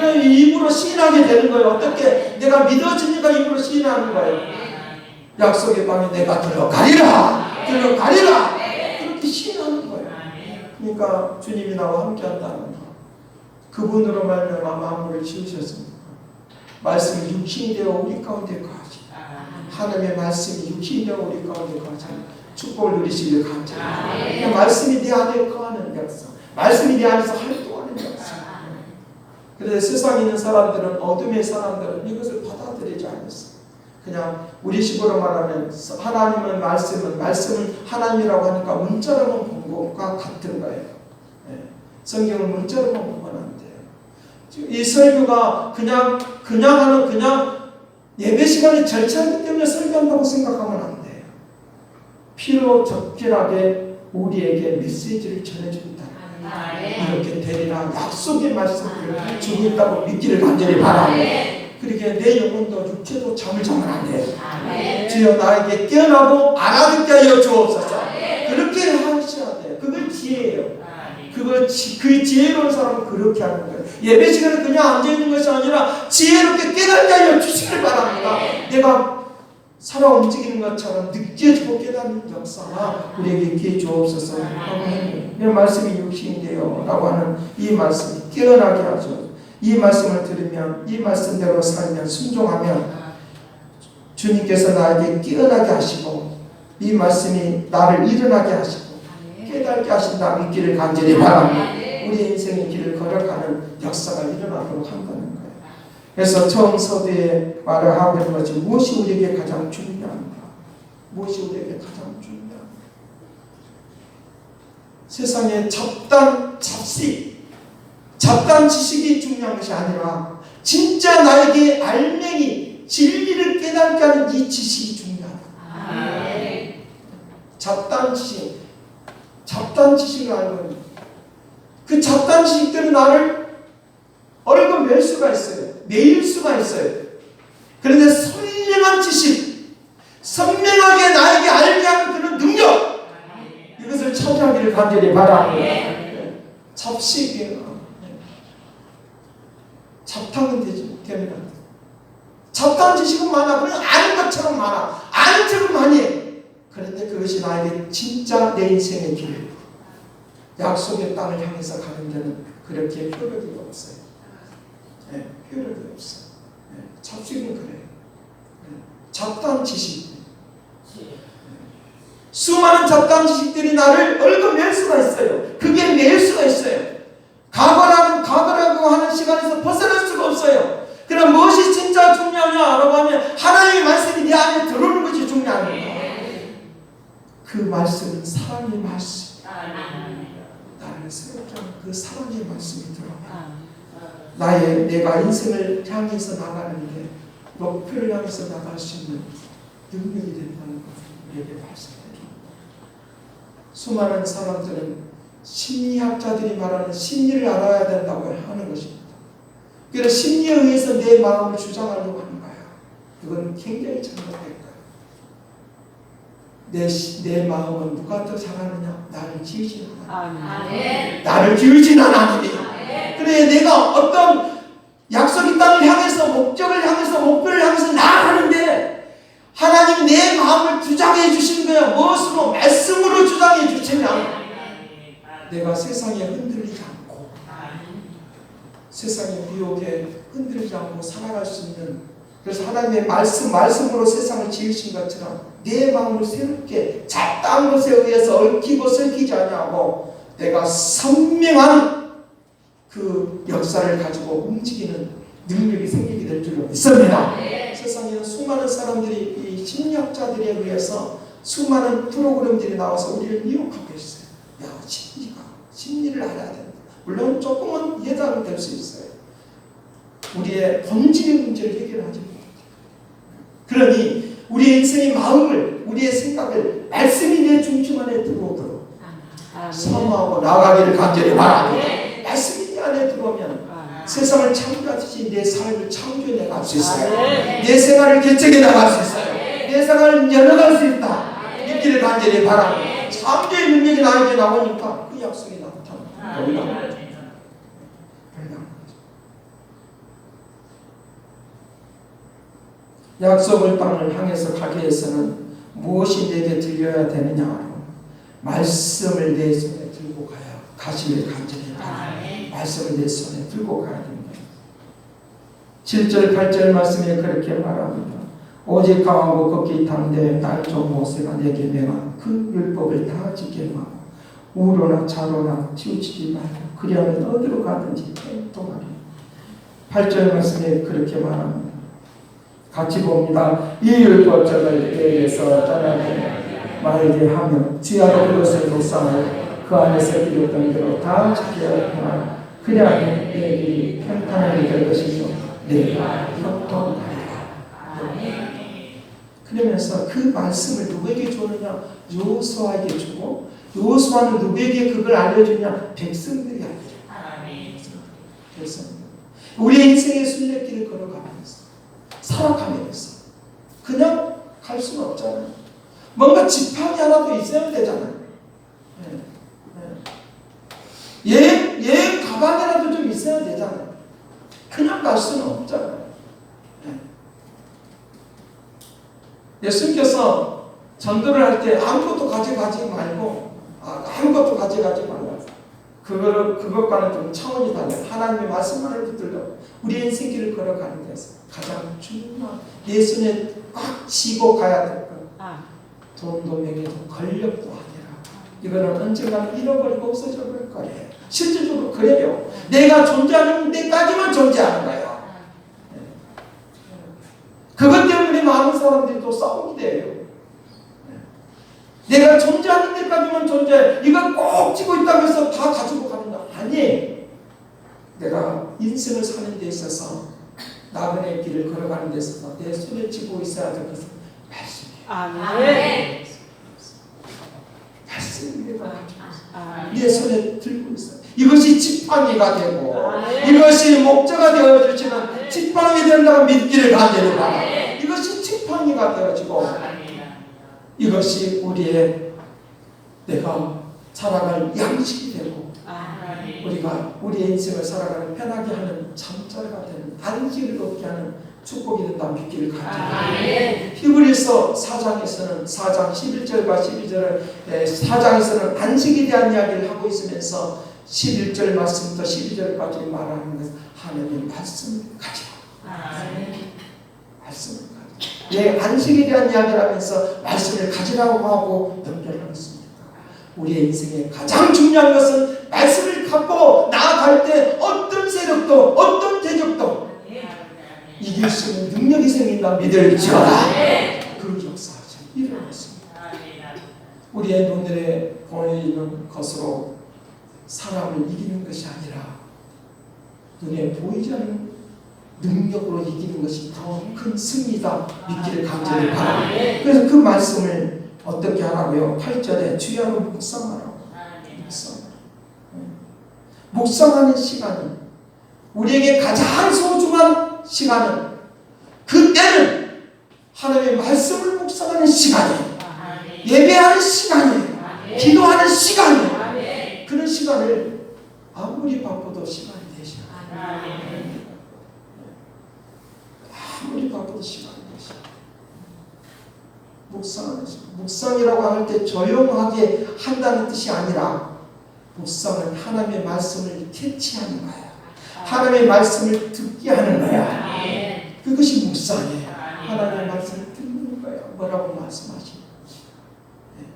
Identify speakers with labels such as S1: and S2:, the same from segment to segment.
S1: 그럼 입으로 시인하게 되는 거예요. 어떻게 내가 믿어지니까 입으로 시인하는 거예요. 약속의 방에 내가 들어가리라, 들어가리라. 그렇게 시인하는 거예요. 그러니까 주님이 나와 함께 한다는 거. 그분으로 말미암아 만물을 지으셨습니다. 말씀이 육신이 되어 우리 가운데 거하시. 하나님의 말씀이 육신이 되어 우리 가운데 거하시. 축복을 누리시길 감사합니다. 그 말씀이 내 안에 거하는 역사. 말씀이 내 안에서 활동하는 역사. 그래서 세상에 있는 사람들은 어둠의 사람들은 이것을 받아들이지 않았어요. 그냥 우리 식으로 말하면 하나님의 말씀은 말씀은 하나님이라고 하니까 문자로만 본 것과 같은 거예요. 예. 성경을 문자로만 보면 안 돼요. 이 설교가 그냥 그냥 하는 그냥 예배 시간에 절차이기 때문에 설교한다고 생각하면 안 돼요. 필요 적절하게 우리에게 메시지를 전해준다. 이렇게 되리라 약속의 말씀을 주고 있다고 믿기를 간절히 바라며 그렇게 내 영혼도 육체도 잠을 자면 안 돼요. 주여 나에게 깨어나고 알아듣게 하여 주옵소서. 그렇게 하셔야 돼요. 그걸 지혜예요. 그걸 지, 그 지혜로운 사람은 그렇게 하는 거예요. 예배 시간에 그냥 앉아 있는 것이 아니라 지혜롭게 깨닫게 하여 주시길 바랍니다. 내가 살아 움직이는 것처럼 느껴지고 깨닫는 역사가 우리에게 있게 주옵소서. 아멘. 이 말씀이 육신인데요 라고 하는 이 말씀이 깨어나게 하죠. 이 말씀을 들으면 이 말씀대로 살면 순종하면 주님께서 나에게 깨어나게 하시고 이 말씀이 나를 일어나게 하시고 깨닫게 하신다 믿기를 간절히 바랍니다. 우리 인생의 길을 걸어가는 역사가 일어나도록 거예요. 그래서 처음 서두에 말을 하고 있는 것이 무엇이 우리에게 가장 중요한가? 무엇이 우리에게 가장 중요한가? 세상에 잡단 잡식, 잡단 지식이 중요한 것이 아니라 진짜 나에게 알맹이 진리를 깨닫게 하는 이 지식이 중요하다. 잡단 지식, 잡단 지식을 알고 그 잡단 지식들은 나를 얼굴 맬 수가 있어요. 매일 수가 있어요. 그런데 선명한 지식, 선명하게 나에게 알게 하는 그런 능력, 이것을 찾아하기를 간절히 바랍니다. 잡식이에요. 잡탕은 되지 됩니다. 잡탕 지식은 많아. 그냥 아는 것처럼 많아. 아는 척은 많이 해. 그런데 그것이 나에게 진짜 내 인생의 길, 약속의 땅을 향해서 가는 데는 그렇게 효력이 없어요. 네, 효력이 없어. 네, 잡식은 그래요. 네, 잡단 지식. 수많은 잡단 지식들이 나를 얽어맬 수가 있어요. 그게 맬 수가 있어요. 과거라는 과거라고 하는 시간에서 벗어날 수가 없어요. 그럼 무엇이 진짜 중요하냐 알아보면 하나님의 말씀이 내 안에 들어오는 것이 거예요. 그 말씀은 사랑의 말씀. 나를 새롭게 하는 그 사랑의 말씀이 들어와. 나의 내가 인생을 향해서 나가는데 목표를 향해서 나갈 수 있는 능력이 된다는 것을 우리에게 말씀해줍니다. 수많은 사람들은 심리학자들이 말하는 심리를 알아야 된다고 하는 것입니다. 그래서 심리에 의해서 내 마음을 주장하려고 하는 거야. 그건 굉장히 잘못된 거야. 내, 시- 내 마음은 누가 더 잘하느냐? 나를 지으신 하나님. 나를 지으신 하나님이. 그래 내가 어떤 약속의 땅을 향해서 목적을 향해서 목표를 향해서 나아가는데 하나님 내 마음을 주장해 주신 거야. 무엇으로? 말씀으로 주장해 주시면 내가 세상에 흔들리지 않고 세상의 유혹에 흔들리지 않고 살아갈 수 있는 그래서 하나님의 말씀 말씀으로 세상을 지으신 것처럼 내 마음을 새롭게 잡다한 것에 의해서 얽히고 설키지 아니하고 내가 선명한 그 역사를 가지고 움직이는 능력이 생기게 될 줄로 믿습니다. 세상에 수많은 사람들이 이 심리학자들에 의해서 수많은 프로그램들이 나와서 우리를 미혹하고 있어요. 야, 심리가 심리를 알아야 된다. 물론 조금은 이해가 될 수 있어요. 우리의 본질의 문제를 해결하지 못해요. 그러니 우리의 인생의 마음을 우리의 생각을 말씀이 내 중심 안에 들어오도록 사모하고 나가기를 간절히 바랍니다. 내 안에 들어오면 아. 세상을 창조하듯이 내 삶을 창조해 나갈 수 있어요. 아, 네. 내 생활을 개척해 나갈 수 있어요. 아, 네. 내 생활을 열어갈 수 있다. 아, 네. 믿기를 간절히 바라. 아, 네. 창조의 능력이 나에게 나오니까 그 약속이 나타나. 아, 네. 그러니까. 약속을 땅을 향해서 가기 위해서는 무엇이 내게 들려야 되느냐 말씀을 내 손에 들고 가야 가시길 간절히 바랍니다. 말씀을 내 손에 들고 가야 됩니다. 7절 8절 말씀에 그렇게 말합니다. 오직 강하고 걷기 당대 날종 모세가 내게 명한 그 율법을 다 지키고 우로나 좌로나 치우치지 말고 그리하면 어디로 가든지 행동하리. 8절 말씀에 그렇게 말합니다. 같이 봅니다. 이 율법적을 내에서 떠나게 말게 하며 주야로 그것을 묵상하여 그 안에서 기록된 대로 다 지켜야 하나 그리하면 내 길이 평탄하게 될 것이며 내가 협통하리라. 그러면서 그 말씀을 누구에게 주느냐? 요수아에게 주고 요수아는 누구에게 그걸 알려주냐? 백성들이 알려줘. 백성들. 우리 인생의 순례길을 걸어가면서 살아가면서 그냥 갈 수는 없잖아요. 뭔가 지팡이 하나도 있어야 되잖아요. 예, 예. 여행, 여행 가방이라도 좀 있어야 되잖아요. 그냥 갈 수는 없잖아요. 예. 예수님께서 전도를 할 때 아무것도 가져가지 말고 아, 아무것도 가져가지 말라. 그거를 그것과는 좀 차원이 달라요. 하나님의 말씀만을 붙들고 우리 인생길을 걸어가는 데서 가장 중요한 내 손에 꽉 쥐고 가야 될 것. 돈도 명예도 권력도 아니라 이거는 언젠가는 잃어버리고 없어져 버릴 거예요. 실질적으로 그래요. 내가 존재하는 데까지만 존재하는 거예요. 그것 때문에 많은 사람들이 또 싸우게 돼요. 내가 존재하는 데까지만 존재해. 이걸 꼭 쥐고 있다고 해서 다 가지고 가는 거 아니에요. 내가 인생을 사는 데 있어서 나그네 길을 걸어가는 데 있어서 내 손에 쥐고 있어야 될 것은 말씀이에요.
S2: 아멘.
S1: 말씀을 내 손에 들고 있어요. 이것이 지팡이가 되고. 이것이 목자가 되어주시는 지팡이 된다고 믿기를 간절히 바라. 이것이 지팡이가 되어지고 이것이 우리의 내가 살아갈 양식이 되고. 우리가 우리의 인생을 살아가는 편하게 하는 잠자리가 되는 안식을 얻게 하는 축복이 된다 믿기를 간절히
S2: 아멘.
S1: 히브리서 4장에서는 4장 11절과 12절을 4장에서는 안식에 대한 이야기를 하고 있으면서 11절 말씀부터 12절까지 말하는 것은 하나님의 말씀을 가지고
S2: 아멘.
S1: 말씀을 가지고 예, 안식에 대한 이야기를 하면서 말씀을 가지라고 하고 연결하고 있습니다. 우리의 인생에 가장 중요한 것은 말씀을 갖고 나아갈 때 어떤 세력도 어떤 이길 수 있는 능력이 생긴다 믿을지어다. 그 역사가 지금 일어났습니다. 우리의 눈에 보이는 것으로 사람을 이기는 것이 아니라 눈에 보이지 않는 능력으로 이기는 것이 더 큰 승리다 믿기를 간절히 바랍니다. 그래서 그 말씀을 어떻게 하라고요? 8절에 주야로 묵상하라고 묵상. 묵상하는 시간이 우리에게 가장 소중한 시간은 그 때는 하나님의 말씀을 묵상하는 시간이에요. 예배하는 시간이에요. 기도하는 시간이에요. 그런 시간을 아무리 바빠도 시간이 돼요. 아무리 바빠도 시간이 돼요. 묵상하는 시간. 묵상이라고 할 때 조용하게 한다는 뜻이 아니라 묵상은 하나님의 말씀을 캐치하는 거예요. 하나님의 말씀을 듣게 하는 거야. 그것이 묵상이에요. 하나님의 말씀을 듣는 거예요. 뭐라고 말씀하시는 네.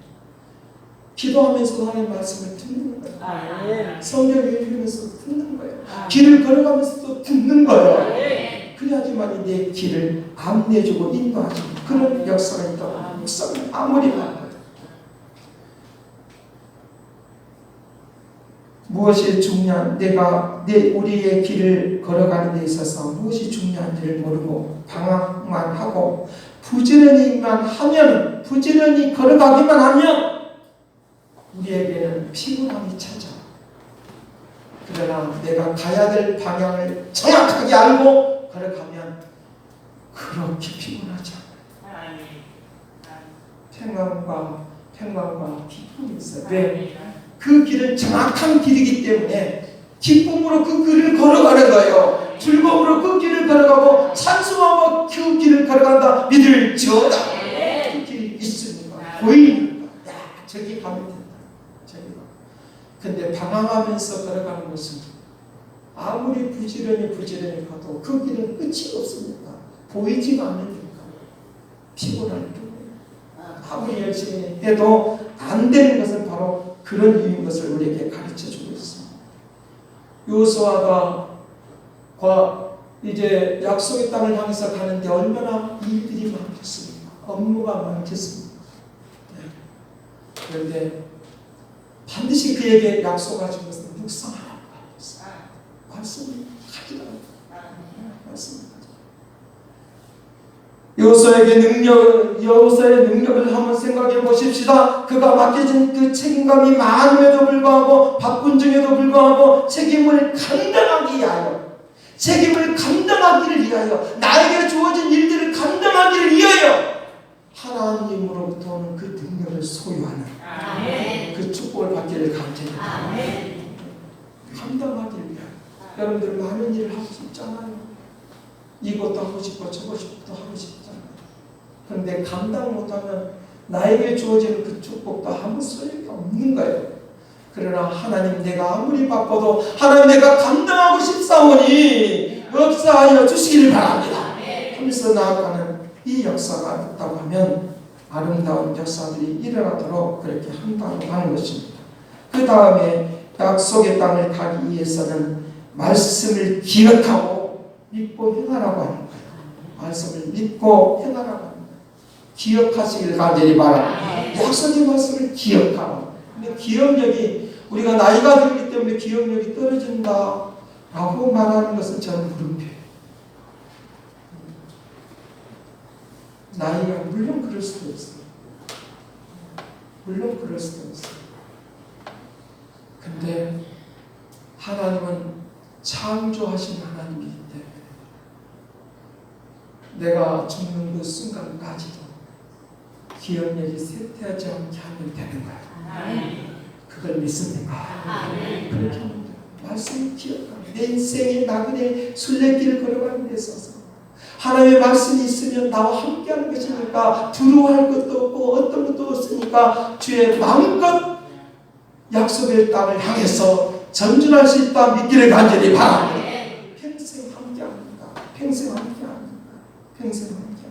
S1: 기도하면서도 하나님의 말씀을 듣는 거예요. 성경을 읽으면서 듣는 거예요.
S2: 아멘.
S1: 길을 걸어가면서도 듣는 거예요. 그래야지만 내 길을 안내주고 인도하시는 그런 역사가 있다고 묵상은 아무리 바빠도 무엇이 중요한 내가 내 우리의 길을 걸어가는 데 있어서 무엇이 중요한지를 모르고 방황만 하고 부지런히만 하면 부지런히 걸어가기만 하면 우리에게는 피곤함이 찾아. 그러나 내가 가야 될 방향을 정확하게 알고 걸어가면 그렇게 피곤하지 않아요. 평안과 평강과 기쁨에서 왜? 그 길은 정확한 길이기 때문에 기쁨으로 그 길을 걸어가는 거예요. 즐거움으로 그 길을 걸어가고 찬송하며 그 길을 걸어간다. 믿을 지어다. 네. 그 길이 있습니다. 보이니까. 야, 저기 가면 된다. 저기 가. 근데 방황하면서 걸어가는 것은 아무리 부지런히 부지런히 가도 그 길은 끝이 없습니다. 보이지 않으니까. 피곤할 뿐. 아무리 열심히 해도 안 되는 것은 바로 그런 이유인 것을 우리에게 가르쳐 주고 있습니다. 요수아가 과 이제 약속의 땅을 향해서 가는데 얼마나 일들이 많겠습니까? 업무가 많겠습니까? 네. 그런데 반드시 그에게 약속하신 것은 묵상하라고 하셨어요. 말씀을 하기라고 말씀을 하자. 여호수아에게 능력, 여호수아의 능력을 한번 생각해 보십시다. 그가 맡겨진 그 책임감이 많음에도 불구하고 바쁜 중에도 불구하고 책임을 감당하기 위하여 책임을 감당하기를 위하여 나에게 주어진 일들을 감당하기를 위하여 하나님으로부터 오는 그 능력을 소유하는 그 축복을 받기를 간절히 감당하기를 위하여 여러분들 많은 일을 하고 싶잖아요. 이것도 하고 싶고 저것도 하고 싶잖아요. 그런데 감당 못하면 나에게 주어지는 그 축복도 아무 소용이 없는 거예요. 그러나 하나님 내가 아무리 바빠도 하나님 내가 감당하고 싶사오니 역사하여 주시기를 바랍니다. 하면서 나아가는 이 역사가 있다고 하면 아름다운 역사들이 일어나도록 그렇게 한다고 하는 것입니다. 그 다음에 약속의 땅을 가기 위해서는 말씀을 기억하고 믿고 행하라고 하는 거예요. 말씀을 믿고 행하라고 하는 거예요. 기억하시길 간절히 바랍니다. 약속의 말씀을 기억하라. 근데 기억력이 우리가 나이가 들기 때문에 기억력이 떨어진다 라고 말하는 것은 저는 물음표예요. 나이가 물론 그럴 수도 있어요. 물론 그럴 수도 있어요. 근데 하나님은 창조하신 하나님이기 때문에 내가 죽는 그 순간까지도 기억력이 쇠퇴하지 않게 하면 되는 거야. 그걸 믿습니까? 그렇게 하면 돼요. 말씀을 기억하고 내 인생의 나그네 순례길을 걸어가는 데 있어서 하나님의 말씀이 있으면 나와 함께하는 것이니까 두려워할 것도 없고 어떤 것도 없으니까 주의 마음껏 약속의 땅을 향해서 전진할 수 있다 믿기를 간절히 바랍니다. 평생 함께합니다. 평생 함께합니다. 평생 함께합니다.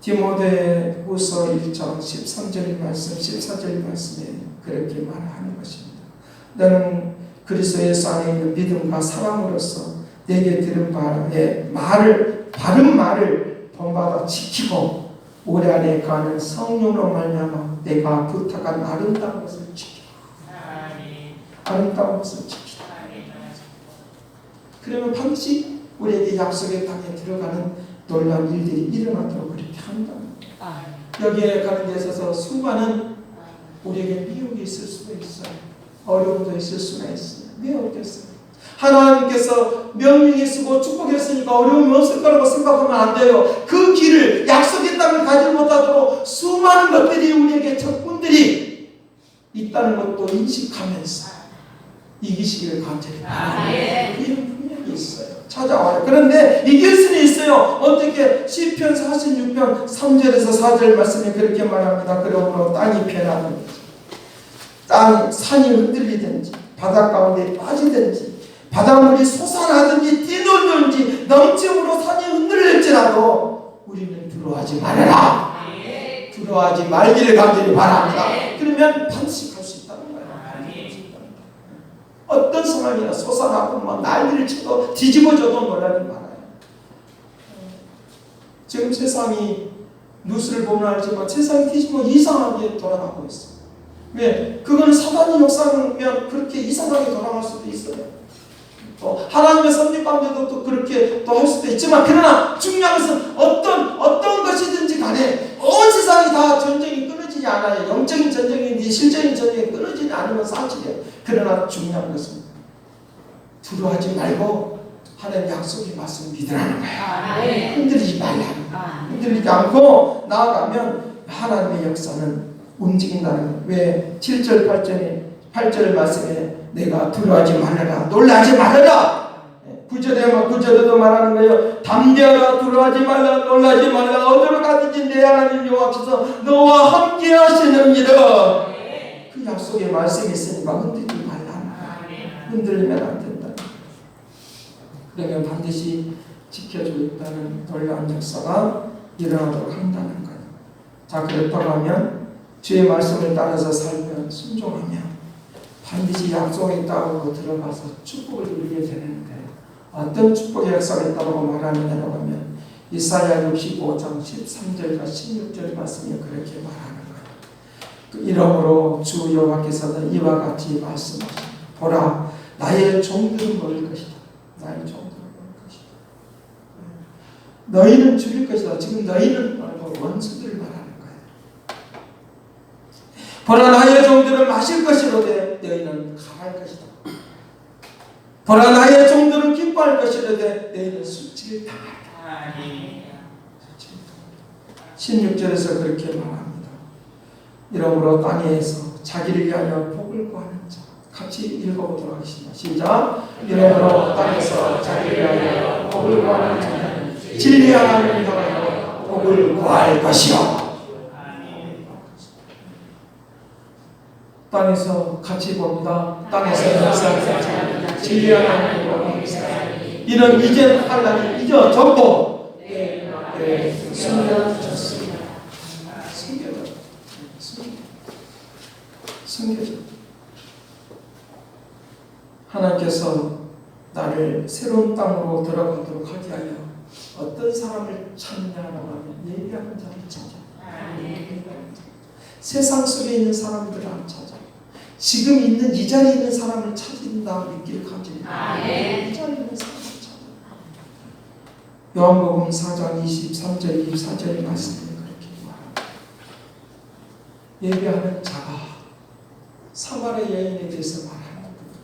S1: 디모데 후서 1장 13절 말씀, 14절 말씀에 그렇게 말하는 것입니다. 너는 그리스도 예수 안에 있는 믿음과 사랑으로서 내게 들은 바의 말을 바른 말을 본받아 지키고 올해 안에 가는 성령으로 말미암아 내가 부탁한 아름다운 것을 지키라. 아름다운 것을 지키라. 그러면 반드시 우리에게 약속의 땅에 들어가는 놀라운 일들이 일어나도록 그렇게 한다. 여기에 가는 데 있어서 수많은 우리에게 미혹이 있을 수도 있어요. 어려움도 있을 수가 있어요. 왜 없겠어요? 하나님께서 명령이 쓰고 축복했으니까 어려움이 없을 거라고 생각하면 안 돼요. 그 길을 약속의 땅을 가지 못하도록 수많은 것들이 우리에게 적군들이 있다는 것도 인식하면서 이기시기를 간절히 바랍니다. 이런 분명히 있어요. 찾아와요. 그런데 이길 수는 있어요. 어떻게 시편 46편 3절에서 4절 말씀에 그렇게 말합니다. 그러므로 땅이 변하는 땅 산이 흔들리든지 바다 가운데 빠지든지 바닷물이 솟아나든지 뛰놀든지 넘침으로 산이 흔들릴지라도 우리는 두려워하지 말아라. 두려워하지 말기를 간절히 바랍니다. 그러면 반드시 갈 수 있다는 거예요. 어떤 상황이나 솟아나고 막 난리를 쳐도 뒤집어져도 놀라지 말아요. 지금 세상이 뉴스를 보면 알지만 세상이 뒤집어 이상하게 돌아가고 있어요. 왜? 그거는 사단의 역사면 그렇게 이상하게 돌아갈 수도 있어요. 또 하나님의 섭리 가운데도 또 그렇게 또 할 수도 있지만 그러나 중요한 것은 어떤 어떤 것이든지 간에 온 세상이 다 전쟁이 끊어지지 않아요. 영적인 전쟁인지 실적인 전쟁이 끊어지지 않으면 사실이에요. 그러나 중요한 것은 두려워하지 말고 하나님 약속의 말씀 믿으라는 거예요. 흔들리지 말라는 거예요. 흔들리지 않고 나아가면 하나님의 역사는 움직인다는 거예요. 왜 7절 8절에 8절 말씀에 내가 두려워하지 말아라 놀라지 말아라 9절에 9절에도 말하는 거예요. 담대하라 두려워하지 말라 놀라지 말라 어디로 가든지 내 하나님 여호와께서 너와 함께 하시느니라 그 약속의 말씀이 있으니까 흔들리지 말라 흔들리면 안 된다. 그러면 반드시 지켜주겠다는 놀라운 역사가 일어나도록 한다는 거예요. 자, 그렇다고 하면 주의 말씀을 따라서 살면 순종하면 반드시 약속에 따르고 들어가서 축복을 누리게 되는 거예요. 어떤 축복의 역사가 있다고 말하느냐고 하면 이사야 65장 13절과 16절 말씀이 그렇게 말하는 거예요. 그 이러므로 주 여호와께서는 이와 같이 말씀하십니다. 보라 나의 종들은 먹을 것이다. 나의 것이다. 너희는 죽일 것이다. 지금 너희는 말고 원수들을 말하는 거예요. 보라 나의 종들은 마실 것이로되 너희는 가할 것이다. 보라 나의 종들은 기뻐할 것이로되 너희는 수치를 당하리라. 16절에서 그렇게 말합니다. 이러므로 땅에서 자기를 위하여 복을 구하는 자 같이 읽어보도록 하겠습니다. 시작. 이러므로 땅에서 자기를 위하여 복을 구하는 자는 진리 하나님을 향하여 복을 구할 것이요. 땅에서 같이 봅니다. 땅에서 역사하는 자 진리 자 이는 이제 환란이 잊어졌고 네, 숨겨졌습니다. 숨겨졌 숨겨졌 하나님께서 나를 새로운 땅으로 들어가도록 하게 하여 어떤 사람을 찾느냐라고 하면 예비하는 자를 찾아. 세상 속에 있는 사람들을 안 찾아. 지금 있는 이 자리에 있는 사람을 찾는다 믿기를 가집니다. 이 자리에 있는 사람을 찾아. 요한복음 4장 23절 24절 말씀에 그렇게 말합니다. 예배하는 자가 사마리 여인에 대해서 말하는 겁니다.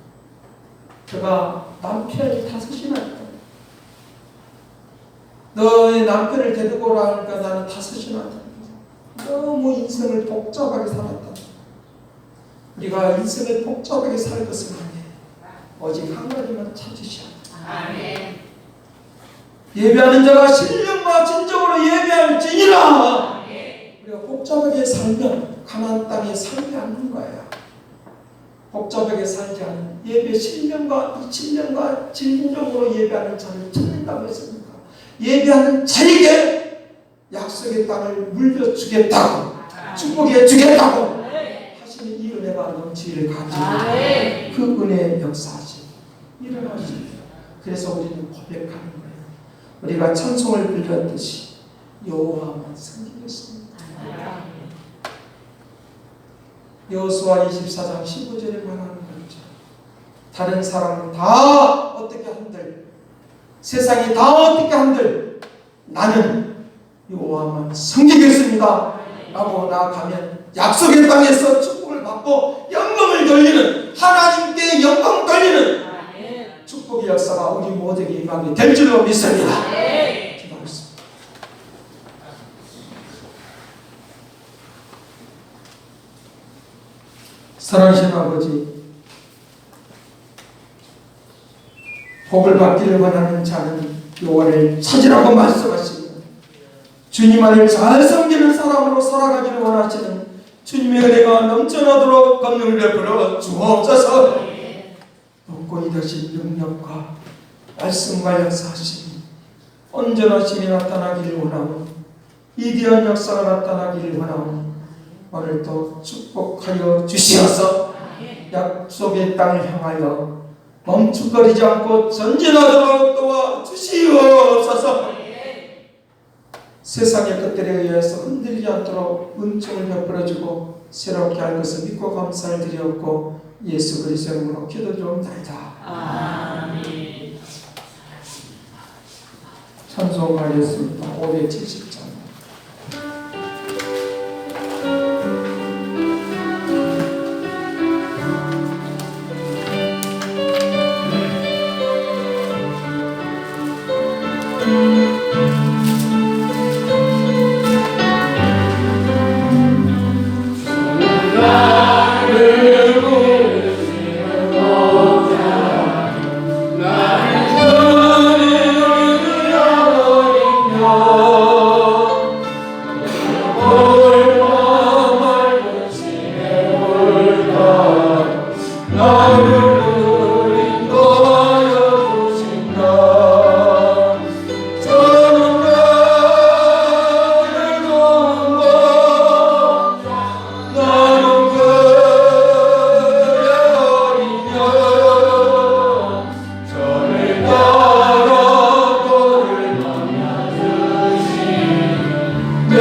S1: 그가 남편이 다섯이나 있다. 너의 남편을 데리고 오라 하니까 나는 다섯이나 있다. 너무 인생을 복잡하게 살았다. 우리가 인생을 복잡하게 살 것은 아니에요. 오직 한 가지만 돼. 예배하는 자가 신령과 진정으로 예배할지니라. 우리가 복잡하게 살면 가나안 땅에 살지 않는 거예요. 복잡하게 살지 않는 예배 신령과 신령과 진정으로 예배하는 자를 찾는다고 했습니다. 예배하는 자에게 약속의 땅을 물려주겠다고 축복해 주겠다고 하시는 이 은혜가 넘치기를 간절히 그 은혜의 역사하시 일어나십니다. 그래서 우리는 고백하는 거예요. 우리가 찬송을 불렸듯이 여호와만 섬기겠습니다. 여호수아 24장 15절에 말하는 거죠. 다른 사람은 다 어떻게 한들 세상이 다 어떻게 한들 나는 여호와만 섬기겠습니다. 라고 나아가면 약속의 땅에서 축복을 받고 영광을 돌리는 하나님께 영광 돌리는 축복의 역사가 우리 모두에게 임하게 될 줄로 믿습니다. 사랑하신 아버지 복을 받기를 원하는 자는 요원을 찾으라고 말씀하십니다. 주님 안을 잘 섬기는 사람으로 살아가기를 원하시는 주님의 은혜가 넘쳐나도록 감동을 베풀어 주옵소서. 높고 이르신 능력과 말씀과 역사하심이 온전하심이 나타나기를 원하고 위대한 역사가 나타나기를 원하고 오늘도 축복하여 주시어서. 약속의 땅을 향하여 멈칫거리지 않고 전진하도록 도와주시옵소서. 세상의 것들에 의해서 흔들리지 않도록 은총을 베풀어주고 새롭게 할 것을 믿고 감사를 드렸고 예수 그리스도의 이름으로 기도 드리옵나이다. 찬송하였습니다. 570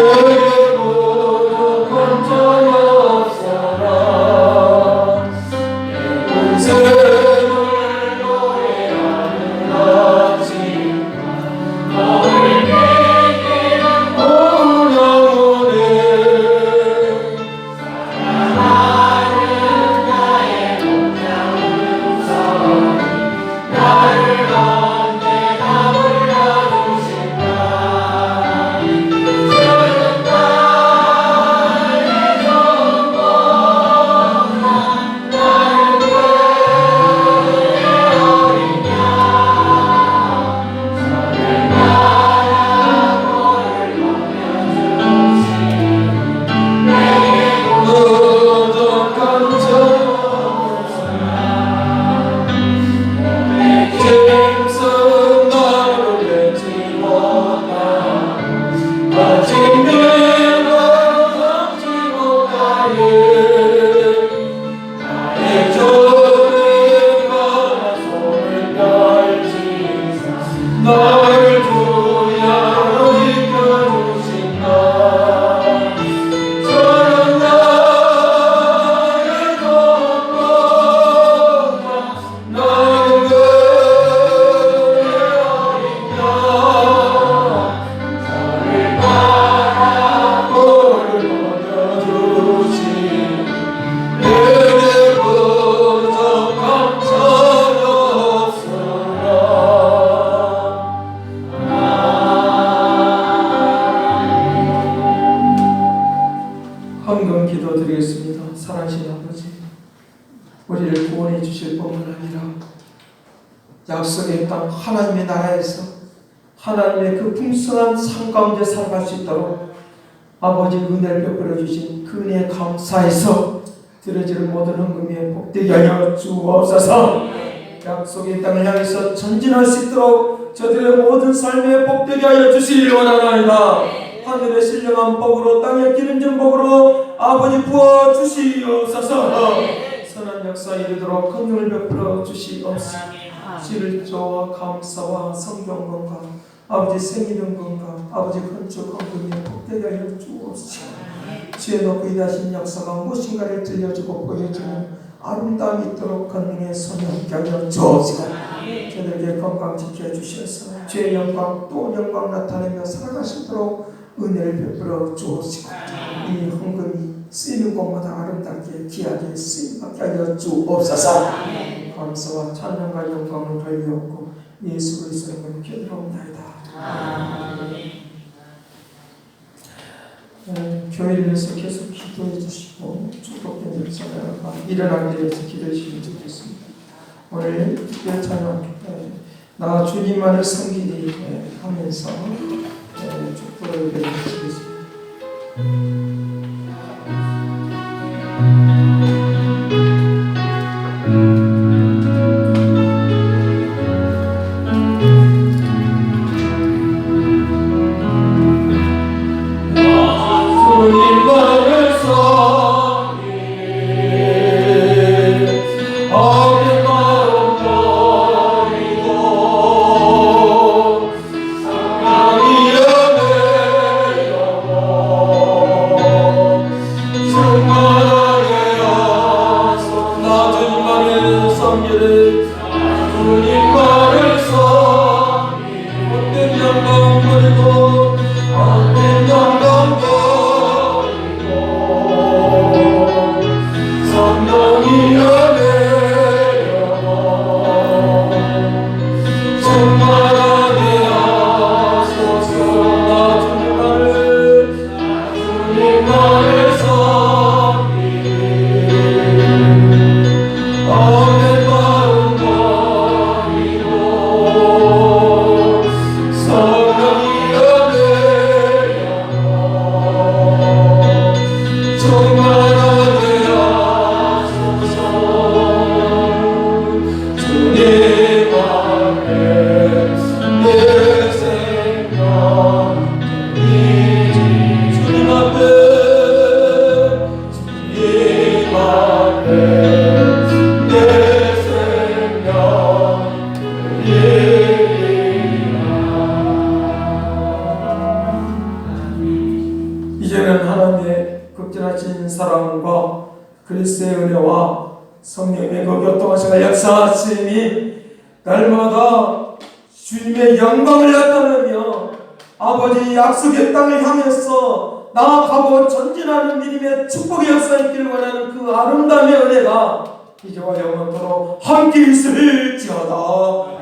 S1: Lord. 하나님의 그 풍성한 삶 가운데 살아갈 수 있도록 아버지 은혜를 베풀어 주신 그 은혜에 감사해서 드려지는 모든 헌금에 복되게 하여 주옵소서. 약속의 땅을 향해서 전진할 수 있도록 저들의 모든 삶에 복되게 하여 주시길 원하나이다. 하늘의 신령한 복으로 땅의 기름진 복으로 아버지 부어 주시옵소서. 선한 역사 이르도록 긍휼을 베풀어 주시옵소서. 저와 감사와 성경건과 아버지 생일연건과 아버지 건축 헌금에 복되게 하여 주옵소서? 주의 높이 다신 역사가 무엇인가를 들려주고 보여주는 아름다움이 있도록 건능의 손이 함께 하여 주옵소서. 저들에게 건강 지켜주셔서 주의 영광 또 영광 나타내며 살아가시도록 은혜를 베풀어 주옵시고 이 헌금이 쓰이는 곳마다 아름답게 귀하게 쓰임받게 하여 주옵소서. 감사와 찬양과 영광을 돌리옵고 예수 그리스도의 이름으로 기도하옵나이다 어, 교회를 위해서 계속 기도해 주시고 축복된 일사가 일어나게 위해서 기도해 주시면 좋겠습니다. 오늘 특별 찬양 에, 나 주님만을 섬기리 에, 하면서 에, 축복을 드리겠습니다 약속의 땅을 향해서 나아가고 전진하는 믿음의 축복의 역사 있기를 원하는 그 아름다움의 은혜가 이제와 영원토록 함께 있을지어다.